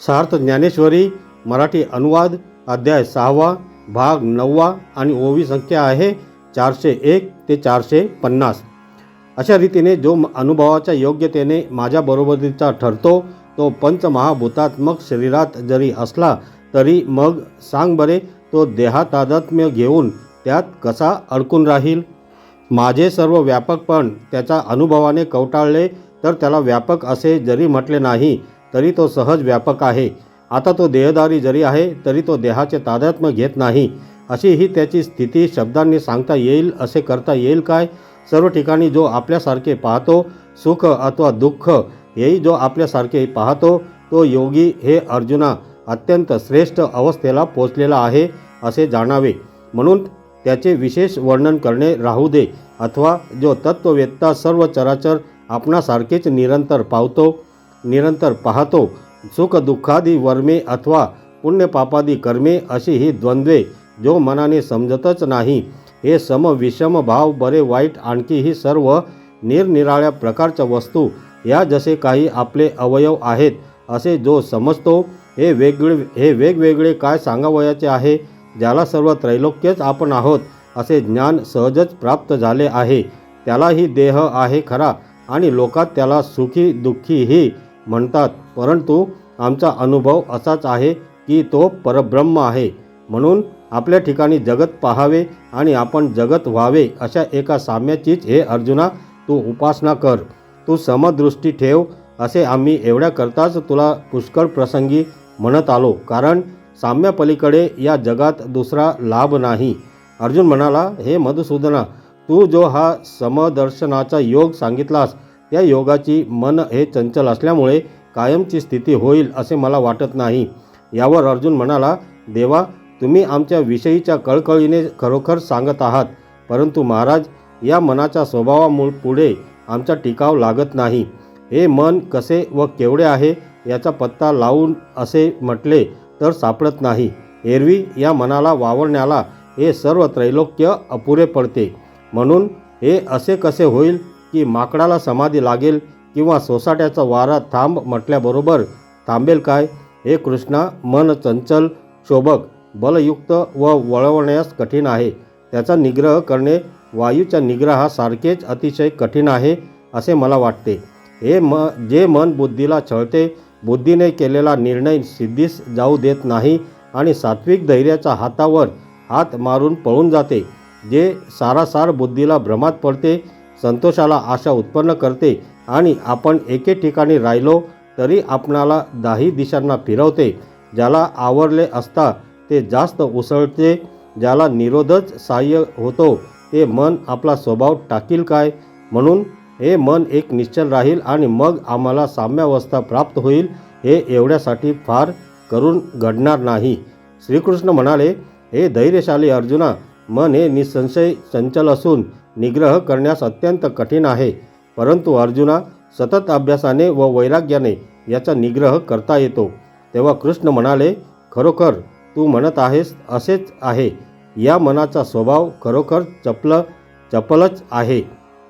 सार्थ ज्ञानेश्वरी मराठी अनुवाद अध्याय सहावा भाग नववा आणि ओवी संख्या आहे चारशे एक ते चारशे पन्नास. अशा रीतीने जो म- अनुभवाच्या योग्यतेने माझ्या बरोबरीचा ठरतो तो पंचमहाभूतात्मक शरीरात जरी असला तरी मग सांग बरे तो देहातादात्म्य घेऊन त्यात कसा अडकून राहील? माझे सर्व व्यापकपण त्याच्या अनुभवाने कवटाळले तर त्याला व्यापक असे जरी म्हटले नाही तरी तो सहज व्यापक आहे. आता तो देहदारी जरी आहे तरी तो देहाचे तादात्म्य घेत नाही. अशी ही त्याची स्थिती शब्दांनी सांगता येईल असे करता येईल काय? सर्व ठिकाणी जो आपल्यासारखे पाहतो सुख अथवा दुःख हेही जो आपल्यासारखे पाहतो तो योगी हे अर्जुना अत्यंत श्रेष्ठ अवस्थेला पोचलेला आहे असे जाणावे. म्हणून त्याचे विशेष वर्णन करणे राहू दे अथवा जो तत्ववेत्ता सर्व चराचर आपणासारखेच निरंतर पावतो निरंतर पाहतो. सुख दुःखादी वर्मे अथवा पुण्यपापादी कर्मे अशी ही द्वंद्वे जो मनाने समजतच नाही. हे सम विषम भाव बरे वाईट आणखी ही सर्व निरनिराळ्या प्रकारच्या वस्तू या जसे काही आपले अवयव आहेत असे जो समजतो. हे वेगळे हे वेगवेगळे काय सांगावयाचे आहे? ज्याला सर्व त्रैलोक्यच आपण आहोत असे ज्ञान सहजच प्राप्त झाले आहे. त्यालाही देह आहे खरा आणि लोकात त्याला सुखी दुःखीही म्हणतात परंतु आमचा अनुभव असाच आहे की तो परब्रह्म आहे. म्हणून आपल्या ठिकाणी जगत पाहावे आणि आपण जगत व्हावे अशा एका साम्याचीच हे अर्जुना तू उपासना कर. तू समदृष्टी ठेव असे आम्ही एवढ्या करताच तुला पुष्कळ प्रसंगी म्हणत आलो कारण साम्यापलीकडे या जगात दुसरा लाभ नाही. अर्जुन म्हणाला हे मधुसूदना तू जो हा समदर्शनाचा योग सांगितलास त्या योगाची मन हे चंचल असल्यामुळे कायमची स्थिती होईल असे मला वाटत नाही. यावर अर्जुन म्हणाला देवा तुम्ही आमच्या विषयीच्या कळकळीने खरोखर सांगत आहात परंतु महाराज या मनाच्या स्वभावामुळे पुढे आमचा टिकाव लागत नाही. हे मन कसे व केवढे आहे याचा पत्ता लावून असे म्हटले तर सापडत नाही. एरवी या मनाला वावरण्याला हे सर्व त्रैलोक्य अपुरे पडते. म्हणून हे असे कसे होईल की माकडाला समाधी लागेल किंवा सोसाट्याचा वारा थांब म्हटल्याबरोबर थांबेल काय? हे कृष्णा मन चंचल शोभक बलयुक्त व वळवण्यास कठीण आहे. त्याचा निग्रह करणे वायूच्या निग्रहासारखेच अतिशय कठीण आहे असे मला वाटते. हे म जे मन बुद्धीला छळते बुद्धीने केलेला निर्णय सिद्धीस जाऊ देत नाही आणि सात्विक धैर्याच्या हातावर हात मारून पळून जाते जे सारासार बुद्धीला भ्रमात पडते संतोषाला आशा उत्पन्न करते आणि आपण एके ठिकाणी राहिलो तरी आपणाला दाही दिशांना फिरवते. ज्याला आवरले असता ते जास्त उसळते ज्याला निरोधच सहाय्य होतो ते मन आपला स्वभाव टाकील काय? म्हणून हे मन एक निश्चल राहील आणि मग आम्हाला साम्यावस्था प्राप्त होईल हे एवढ्यासाठी फार करून घडणार नाही. श्रीकृष्ण म्हणाले हे धैर्यशाली अर्जुना मन हे निसंशय चंचल असून निग्रह करण्यास अत्यंत कठीण आहे. परंतु अर्जुना सतत अभ्यासाने व वैराग्याने याचा निग्रह करता येतो. तेव्हा कृष्ण म्हणाले खरोखर तू म्हणत आहेस असेच आहे. या मनाचा स्वभाव खरोखर चपल चपलच आहे.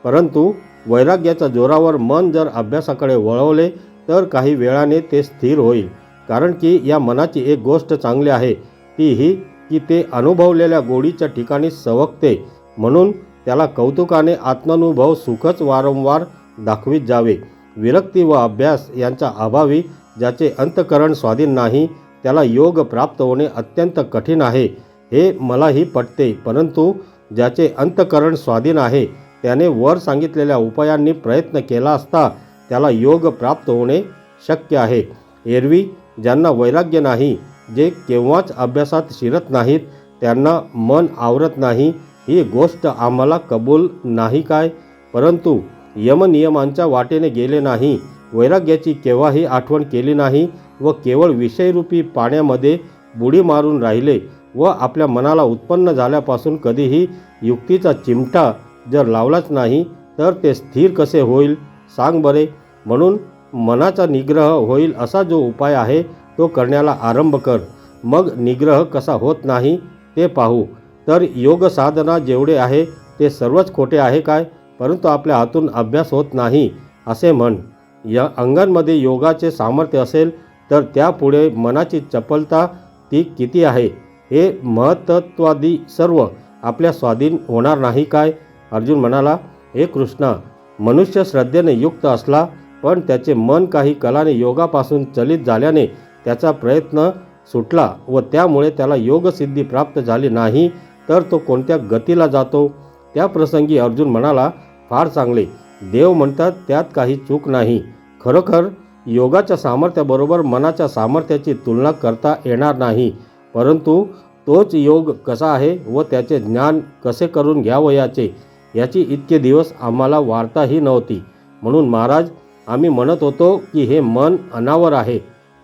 परंतु वैराग्याच्या जोरावर मन जर अभ्यासाकडे वळवले तर काही वेळाने ते स्थिर होईल. कारण की या मनाची एक गोष्ट चांगली आहे. ती ही की ते अनुभवलेल्या गोडीच्या ठिकाणी सवकते म्हणून त्याला कौतुकाने आत्मानुभव सुखच वारंवार दाखवित जावे. विरक्ती व अभ्यास यांच्या अभावी ज्याचे अंतकरण स्वाधीन नाही त्याला योग प्राप्त होणे अत्यंत कठीण आहे. हे मलाही पटते परंतु ज्याचे अंतकरण स्वाधीन आहे त्याने वर सांगितलेल्या उपायांनी प्रयत्न केला असता त्याला योग प्राप्त होणे शक्य आहे. एरवी ज्यांना वैराग्य नाही जे केव्हाच अभ्यासात शिरत नाहीत त्यांना मन आवरत नाही ही गोष्ट आम्हाला कबूल नाही काय? परंतु यमनियमांच्या वाटेने गेले नाही वैराग्याची केव्हाही आठवण केली नाही व केवळ विषयरूपी पाण्यामध्ये बुडी मारून राहिले व आपल्या मनाला उत्पन्न झाल्यापासून कधीही युक्तीचा चिमटा जर लावलाच नाही तर ते स्थिर कसे होईल? सांग बरे. म्हणून मनाचा निग्रह होईल असा जो उपाय आहे तो करण्याला आरंभ कर. मग निग्रह कसा होत नाही ते पाहू. तर योग साधना जेवढे आहे ते सर्वच खोटे आहे काय? परंतु आपल्या हातून अभ्यास होत नाही असे म्हण. या अंगांमध्ये योगाचे सामर्थ्य असेल तर त्यापुढे मनाची चपलता ती किती आहे? हे महत्त्वादी सर्व आपल्या स्वाधीन होणार नाही काय? अर्जुन म्हणाला हे कृष्णा मनुष्य श्रद्धेने युक्त असला पण त्याचे मन काही कलाने योगापासून चलित झाल्याने त्याचा प्रयत्न सुटला व त्यामुळे त्याला योगसिद्धी प्राप्त झाली नाही तर तो कोणत्या गतीला जातो? त्या प्रसंगी अर्जुन म्हणाला फार चांगले. देव म्हणतात त्यात काही चूक नाही. खरोखर योगाच्या सामर्थ्याबरोबर मनाच्या सामर्थ्याची तुलना करता येणार नाही. परंतु तोच योग कसा आहे व त्याचे ज्ञान कसे करून घ्यावयाचे याची इतके दिवस आम्हाला वार्ताही नव्हती. म्हणून महाराज आम्ही म्हणत होतो की हे मन अनावर आहे.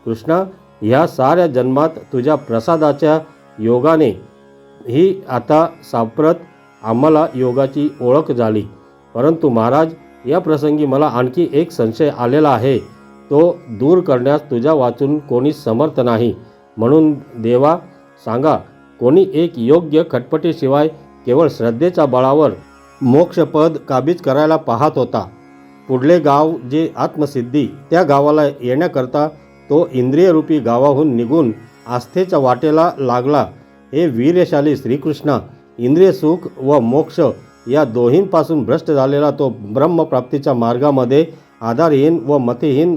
कृष्णा ह्या साऱ्या जन्मात तुझ्या प्रसादाच्या योगाने ही आता सापरत आम्हाला योगाची ओळख झाली. परंतु महाराज या प्रसंगी मला आणखी एक संशय आलेला आहे. तो दूर करण्यास तुझ्या वाचून कोणी समर्थ नाही. म्हणून देवा सांगा कोणी एक योग्य खटपटीशिवाय केवळ श्रद्धेच्या बळावर मोक्षपद काबीज करायला पाहत होता. पुढले गाव जे आत्मसिद्धी त्या गावाला येण्याकरता तो इंद्रियरूपी गावाहून निघून आस्थेच्या वाटेला लागला. हे वीर्यशाली श्रीकृष्ण इंद्रिय सुख व मोक्ष या दोहींपासून भ्रष्ट झालेला तो ब्रह्मप्राप्तीच्या मार्गामध्ये आधारहीन व मतिहीन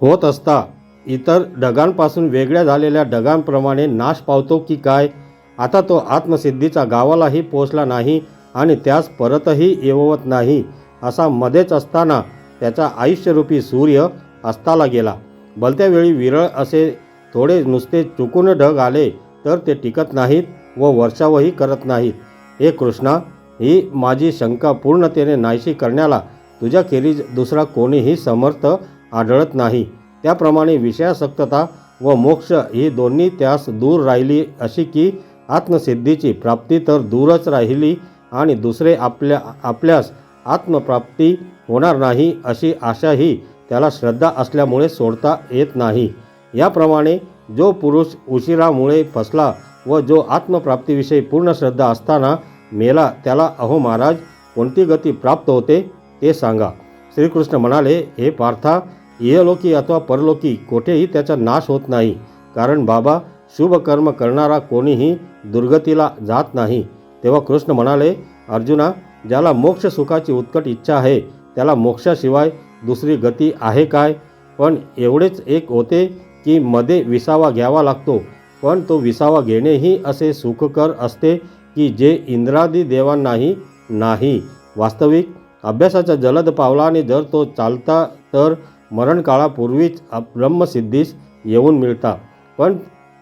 होत असता इतर ढगांपासून वेगळ्या झालेल्या ढगांप्रमाणे नाश पावतो की काय? आता तो आत्मसिद्धीचा गावालाही पोचला नाही आणि त्यास परतही येवत नाही असा मध्येच असताना त्याचा आयुष्यरूपी सूर्य अस्ताला गेला. भलत्या वेळी विरळ असे थोडे नुसते चुकून ढग आले तर ते टिकत नाहीत व वर्षावही करत नाहीत. हे कृष्णा ही माझी शंका पूर्णतेने नाहीशी करण्याला तुझ्याखेरीज दुसरा कोणीही समर्थ आढळत नाही. त्याप्रमाणे विषयासक्तता व मोक्ष ही दोन्ही त्यास दूर राहिली अशी की आत्मसिद्धीची प्राप्ती तर दूरच राहिली आणि दुसरे आपल्या आपल्यास आत्मप्राप्ती होणार नाही अशी आशाही त्याला श्रद्धा असल्यामुळे सोडता येत नाही. याप्रमाणे जो पुरुष उशिरामुळे फसला व जो आत्मप्राप्तीविषयी पूर्ण श्रद्धा असताना मेला त्याला अहो महाराज कोणती गती प्राप्त होते? ते सांगा. श्रीकृष्ण म्हणाले हे पार्था इहलोकी अथवा परलोकी कोठेही त्याचा नाश होत नाही. कारण बाबा शुभ कर्म करणारा कोणीही दुर्गतीला जात नाही. तेव्हा कृष्ण म्हणाले अर्जुना ज्याला मोक्ष सुखाची उत्कट इच्छा आहे त्याला मोक्षाशिवाय दुसरी गती आहे काय? पण एवढेच एक होते की मध्ये विसावा घ्यावा लागतो. पण तो विसावा घेणेही असे सुखकर असते की जे इंद्रादी देवांनाही नाही. वास्तविक अभ्यासाच्या जलद पावलाने जर तो चालता तर मरणकाळापूर्वीच ब्रह्मसिद्धीस येऊन मिळता. पण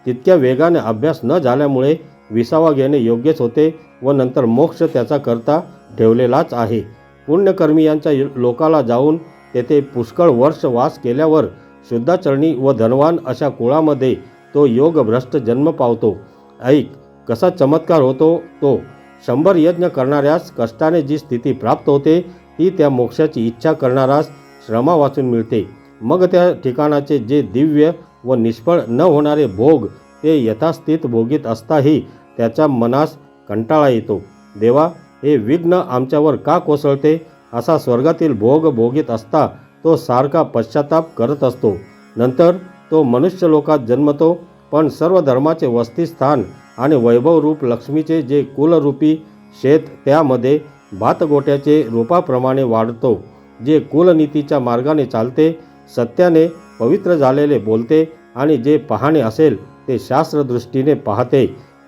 तितक्या वेगाने अभ्यास न झाल्यामुळे विसावा घेणे योग्यच होते व नंतर मोक्ष त्याचा करता ठेवलेलाच आहे. पुण्यकर्मी यांच्या लोकाला जाऊन तेथे पुष्कळ वर्ष वास केल्यावर शुद्धाचरणी व धनवान अशा कुळामध्ये तो योगभ्रष्ट जन्म पावतो. ऐक कसा चमत्कार होतो तो. शंभर यज्ञ करणाऱ्यास कष्टाने जी स्थिती प्राप्त होते ती त्या मोक्षाची इच्छा करणारास श्रमा वाचून मिळते. मग त्या ठिकाणाचे जे दिव्य व निष्फळ न होणारे भोग ते यथास्थित भोगीत असताही त्याच्या मनास कंटाळा येतो. देवा हे विघ्न आमच्यावर का कोसळते? असा स्वर्गातील भोग भोगीत असता तो सारखा पश्चाताप करत असतो. नंतर तो मनुष्य लोकात जन्मतो पण सर्व धर्माचे वस्तीस्थान आणि वैभवरूप लक्ष्मीचे जे कुलरूपी शेत त्यामध्ये भातगोट्याचे रूपाप्रमाणे वाढतो जे कुलनीतीच्या मार्गाने चालते सत्याने पवित्र झालेले बोलते आणि जे पाहणे असेल ते शास्त्रदृष्टीने पाहते.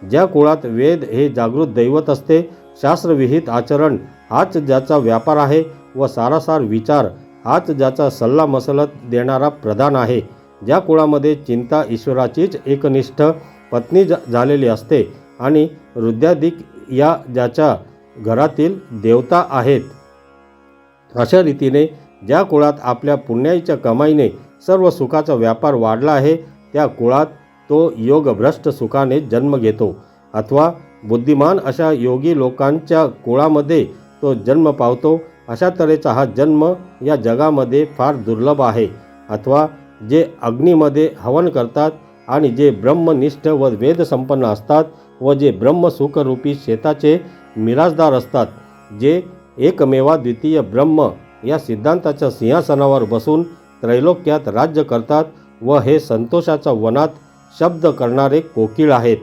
ज्या कुळात वेद हे जागृत दैवत असते शास्त्रविहित आचरण हाच ज्याचा व्यापार आहे व सारासार विचार हाच ज्याचा सल्ला मसलत देणारा प्रधान आहे. ज्या कुळामध्ये चिंता ईश्वराचीच एकनिष्ठ पत्नी झा- झालेली असते आणि हृदयाधिक या ज्याच्या घरातील देवता आहेत. अशा रीतीने ज्या कुळात आपल्या पुण्याईच्या कमाईने सर्व सुखाचा व्यापार वाढला आहे त्या कुळात तो योगभ्रष्ट सुखाने जन्म घेतो. अथवा बुद्धिमान अशा योगी लोकांच्या कुळामध्ये तो जन्म पावतो अशा तऱ्हेचा हा जन्म या जगामध्ये फार दुर्लभ आहे अथवा जे अग्नीमध्ये हवन करतात आणि जे ब्रह्मनिष्ठ व वेदसंपन्न असतात व जे ब्रह्मसुखरूपी शेताचे मिराजदार असतात जे एकमेवा द्वितीय ब्रह्म या सिद्धांताच्या सिंहासनावर बसून त्रैलोक्यात राज्य करतात व हे संतोषाच्या वनात शब्द करणारे कोकिळ आहेत.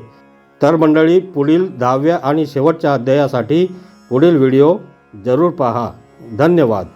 तर मंडळी पुढील दहाव्या आणि शेवटच्या अध्यायासाठी पुढील व्हिडिओ जरूर पहा. धन्यवाद.